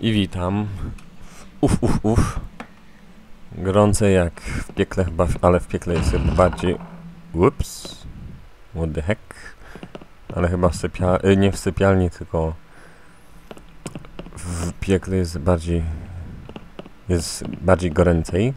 I witam. Uf, uf, uf. Gorące jak w piekle chyba, ale w piekle jest chyba bardziej... Ups. What the heck? Ale chyba w sypia... y, nie w sypialni, tylko... W piekle jest bardziej... Jest bardziej goręcej.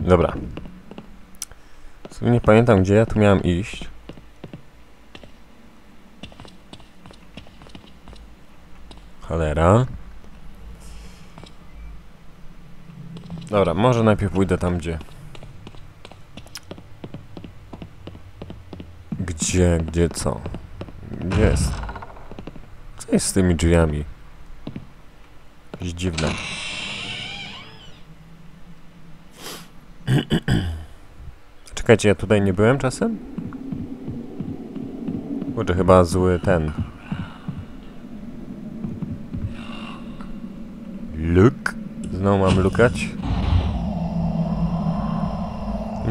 Dobra. W sumie nie pamiętam, gdzie ja tu miałem iść. Cholera. Dobra, może najpierw pójdę tam, gdzie... Gdzie, gdzie co? Gdzie jest? Co jest z tymi drzwiami? Jakieś dziwne. Czekajcie, ja tutaj nie byłem czasem? Kurczę, chyba zły ten. Luk? Znowu mam lukać?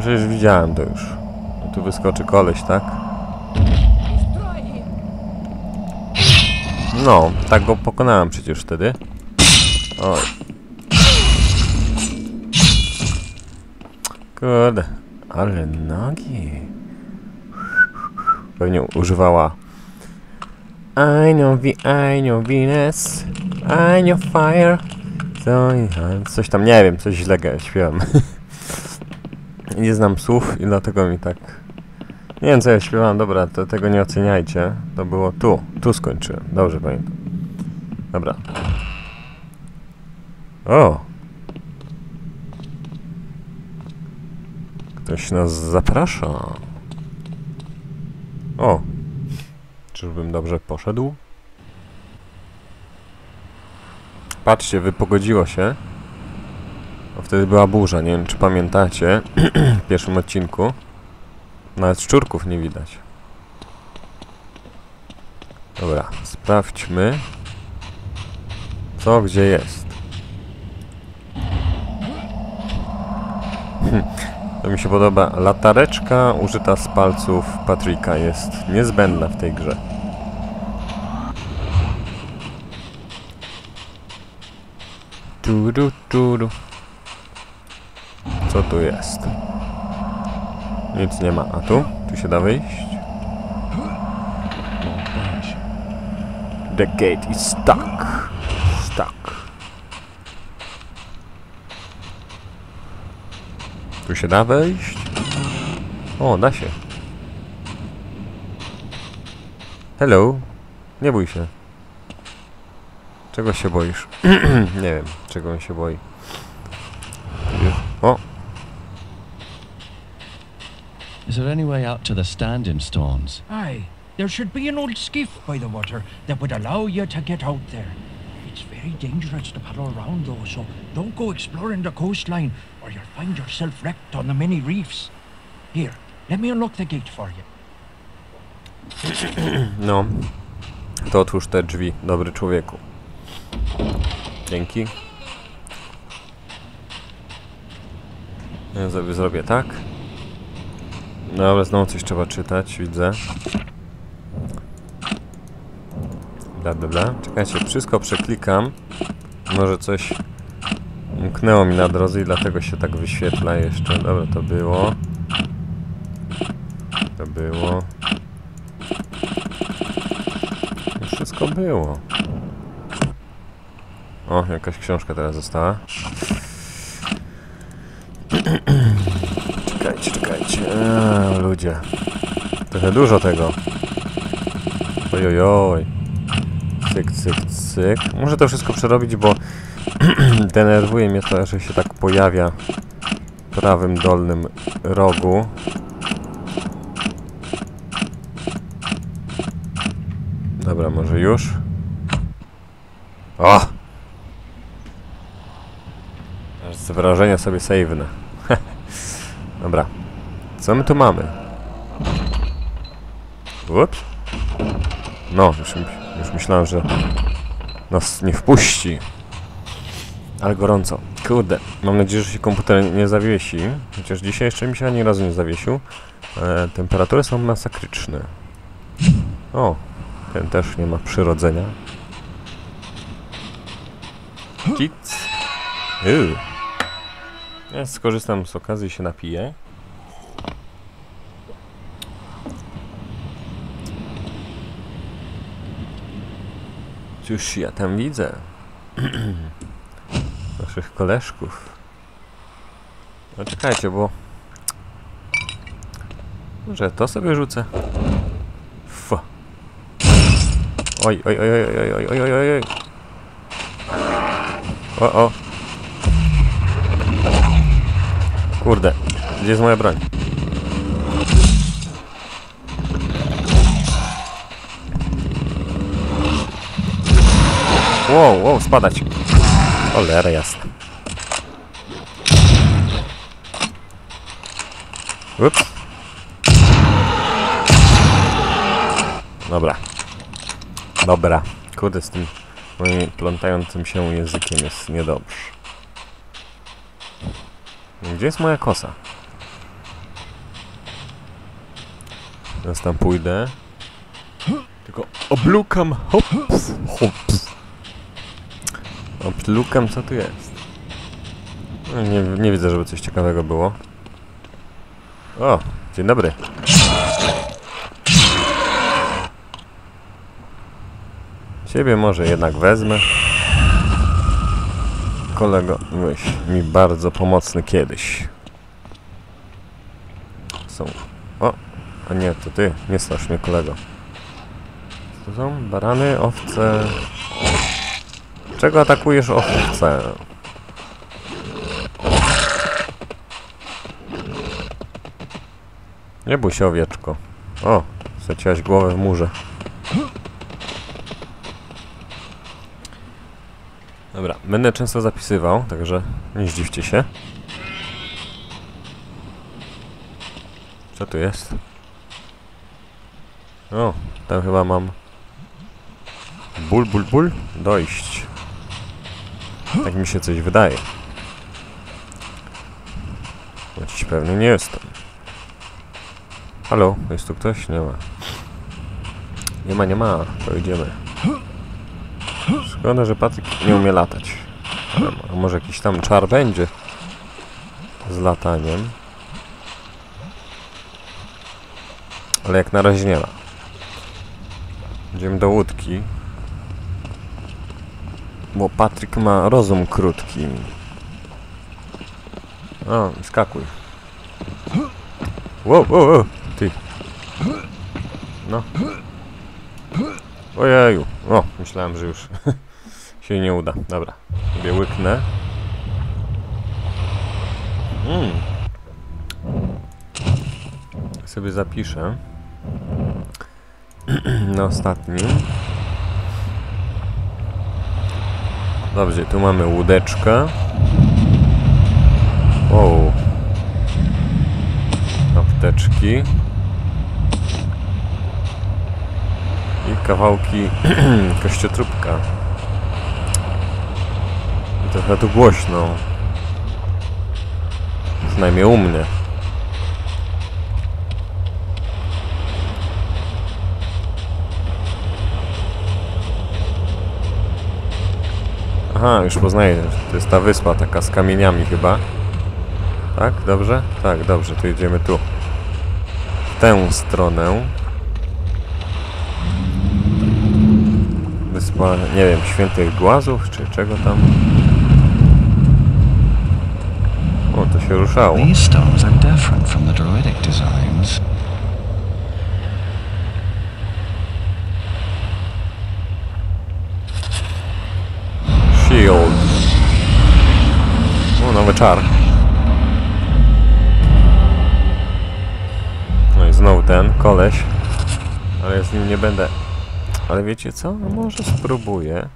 Przecież widziałem to już. No tu wyskoczy koleś, tak? No, tak go pokonałem przecież wtedy. Oj. Kurde, ale nogi. Pewnie używała I know the, I know Venus, I know fire. Co, coś tam, nie wiem, coś źle śpiewam. nie znam słów i dlatego mi tak... Nie wiem co ja śpiewam, dobra, to tego nie oceniajcie. To było tu, tu skończyłem, dobrze pamiętam. Dobra. O! Ktoś nas zaprasza. O! Czyżbym dobrze poszedł? Patrzcie, wypogodziło się. Bo wtedy była burza, nie wiem czy pamiętacie. w pierwszym odcinku. Nawet szczurków nie widać. Dobra, sprawdźmy. Co gdzie jest. To mi się podoba. Latareczka użyta z palców Patryka jest niezbędna w tej grze. Turu, turu. Co tu jest? Nic nie ma. A tu? Tu się da wyjść? The gate is stuck. Stuck. Tu się da wejść? O, da się. Hello. Nie bój się. Czego się boisz? Nie wiem, czego on się boi. O, Is there any way out to the standing stones? Aye, there should be an old skiff by the water that would allow you to get out there. It's very dangerous to paddle around though, so don't go exploring the coastline or you'll find yourself wrecked on the many reefs. Here, let me unlock the gate for you. no. To otwórz te drzwi, dobry człowieku. Dzięki. Ja sobie zrobię tak. Dobra, znowu coś trzeba czytać, widzę. Bla, bla, bla. Czekajcie, wszystko przeklikam. Może coś umknęło mi na drodze i dlatego się tak wyświetla jeszcze. Dobra, to było. To było. Wszystko było. O, jakaś książka teraz została. Czekajcie, czekajcie. Eee, ludzie. Trochę dużo tego. Ojojoj. Cyk, cyk, cyk. Muszę to wszystko przerobić, bo denerwuje mnie to, że się tak pojawia w prawym dolnym rogu. Dobra, może już? O! Aż z wrażenia sobie save'nę. Dobra. Co my tu mamy? Ups. No, już, już myślałem, że nas nie wpuści. Ale gorąco. Kurde, mam nadzieję, że się komputer nie zawiesi. Chociaż dzisiaj jeszcze mi się ani razu nie zawiesił. E, temperatury są masakryczne. O, ten też nie ma przyrodzenia. Kids. Yy. Ja skorzystam z okazji się napiję. Cóż ja tam widzę? Naszych koleżków. No czekajcie, bo... Może to sobie rzucę? Oj, oj, oj, oj, oj, oj, oj, oj, oj, oj. O, o. Kurde, gdzie jest moja broń? Wow, wow, spadać. Cholera jasna. Ups. Dobra. Dobra. Kurde, z tym moim plątającym się językiem jest niedobrze. Gdzie jest moja kosa? Teraz tam pójdę. Tylko oblukam. Hops, hops. Oblukam, co tu jest? No, nie, nie widzę, żeby coś ciekawego było. O, dzień dobry. Ciebie może jednak wezmę. Kolego, byłeś mi bardzo pomocny kiedyś. Są... O! A nie, to ty. Nie strasz mnie, kolego. Co to są? Barany, owce... Czego atakujesz owce? Nie bój się, owieczko. O, straciłaś głowę w murze. Dobra, będę często zapisywał, także nie zdziwcie się. Co tu jest? O, tam chyba mam... Ból, ból, ból? Dojść. Tak mi się coś wydaje. Choć pewny nie jestem. Halo, jest tu ktoś? Nie ma. Nie ma, nie ma. To Szkoda, że Patryk nie umie latać. A może jakiś tam czar będzie z lataniem. Ale jak na razie nie ma. Idziemy do łódki. Bo Patryk ma rozum krótki. O, skakuj. Wow, wow, wow, ty. No. Ojeju. O, myślałem, że już się nie uda. Dobra, sobie łyknę. Mm. Sobie zapiszę. Na ostatnim. Dobrze, tu mamy łódeczkę. O. Apteczki. I kawałki kościotrupka. Trochę tu głośno. Przynajmniej u mnie. Aha, już poznaję. To jest ta wyspa taka z kamieniami chyba. Tak, dobrze? Tak, dobrze, to idziemy tu. W tę stronę. Wyspa, nie wiem, świętych głazów, czy czego tam. O, to się ruszało. These stones are different from the druidic designs. Shield. O, nowy czar. No i znowu ten koleś. Ale ja z nim nie będę. Ale wiecie co? No może spróbuję.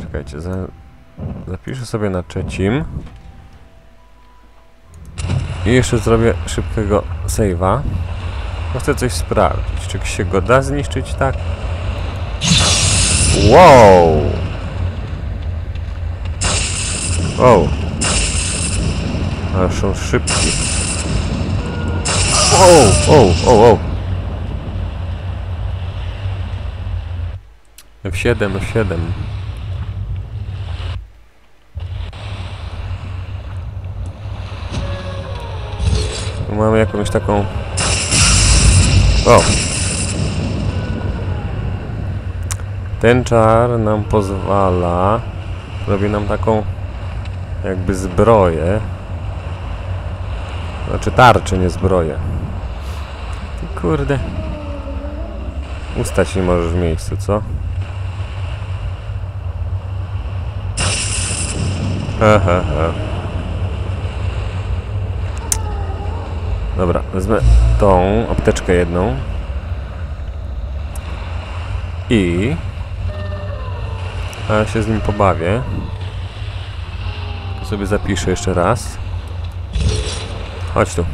Czekajcie, za... zapiszę sobie na trzecim. I jeszcze zrobię szybkiego save'a. Chcę coś sprawdzić. Czy się go da zniszczyć tak? Wow! O! Ale są szybki. O, o, o, o. F7, F7. Mamy jakąś taką... O! Ten czar nam pozwala... Robi nam taką... Jakby zbroję. Znaczy tarczę, nie zbroję. Ty kurde. Ustać nie możesz w miejscu, co? Aha, aha. Dobra, wezmę tą apteczkę jedną. I... A się z nim pobawię. Sobie zapiszę jeszcze raz. Chodź tu.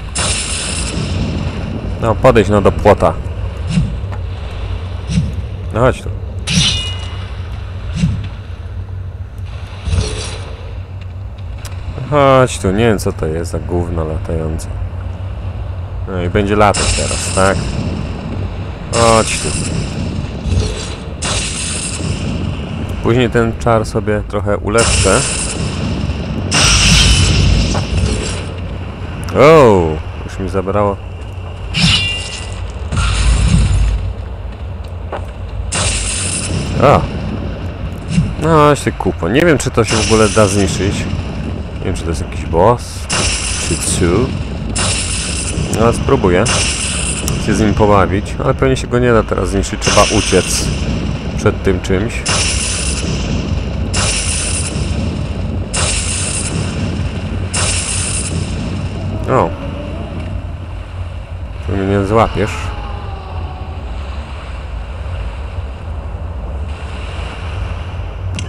No, podejdź no do płota. No chodź tu. Chodź tu, nie wiem co to jest za gówno latające. No i będzie latać teraz, tak? Chodź tu. Później ten czar sobie trochę ulepszę. O, już mi zabrało. A. No, się kupo. Nie wiem, czy to się w ogóle da zniszczyć. Nie wiem, czy to jest jakiś boss, czy co. Ale spróbuję się z nim pobawić, ale pewnie się go nie da teraz zniszczyć. Trzeba uciec przed tym czymś. O. Tu mnie nie złapiesz.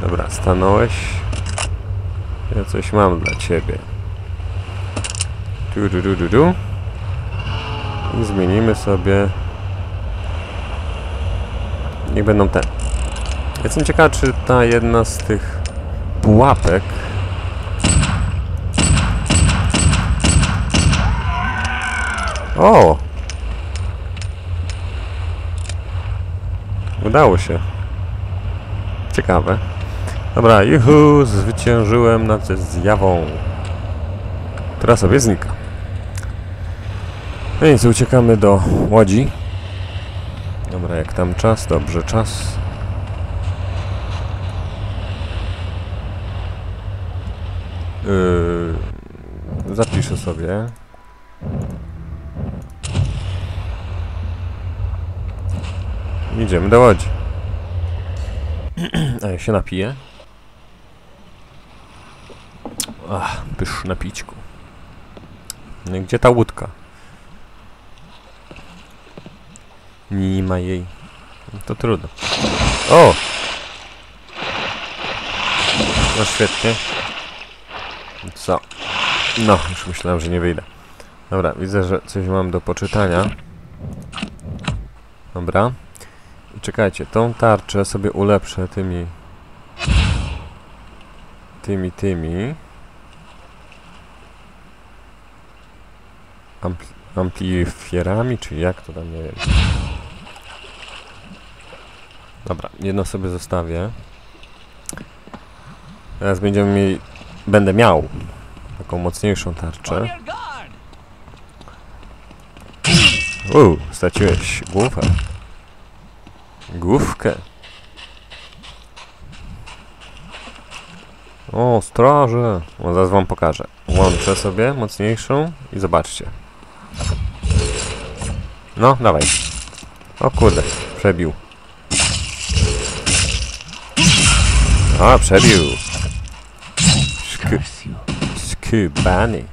Dobra, stanąłeś. Ja coś mam dla ciebie. Tu, tu, tu, tu, tu. I zmienimy sobie... Niech będą te. Jestem ciekaw, czy ta jedna z tych pułapek O! Udało się. Ciekawe. Dobra, juhu, zwyciężyłem nad zjawą. Która sobie znika. No nic, uciekamy do Łodzi. Dobra, jak tam czas? Dobrze, czas. Yy, zapiszę sobie. Idziemy do Łodzi. A ja się napiję. Ach, pyszne pićku. No gdzie ta łódka? Nie ma jej. To trudno. O! No świetnie. Co? No, już myślałem, że nie wyjdę. Dobra, widzę, że coś mam do poczytania. Dobra. I czekajcie, tą tarczę sobie ulepszę tymi... Tymi, tymi... Ampli amplifierami, czy jak to tam, nie wiem. Dobra, jedno sobie zostawię. Teraz będziemy mieli... Będę miał taką mocniejszą tarczę. Uuu, straciłeś głowę. Główkę. O, straże. O, zaraz wam pokażę. Łączę sobie mocniejszą i zobaczcie. No, dawaj. O kurde, przebił. A, przebił. Skubany.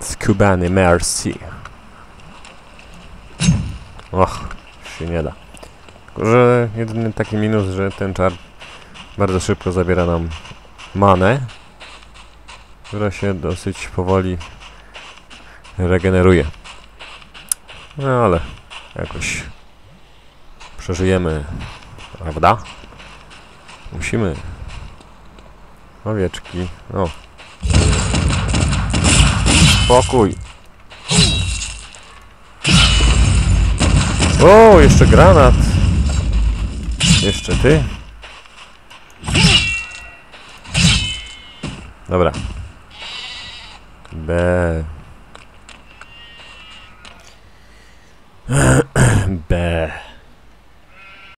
Skubany, merci. Och, się nie da. Tylko, że jedyny taki minus, że ten czar bardzo szybko zabiera nam manę, która się dosyć powoli regeneruje. No ale jakoś przeżyjemy, prawda? Musimy. Owieczki. O. Spokój. O, jeszcze granat. Jeszcze ty. Dobra. B. B.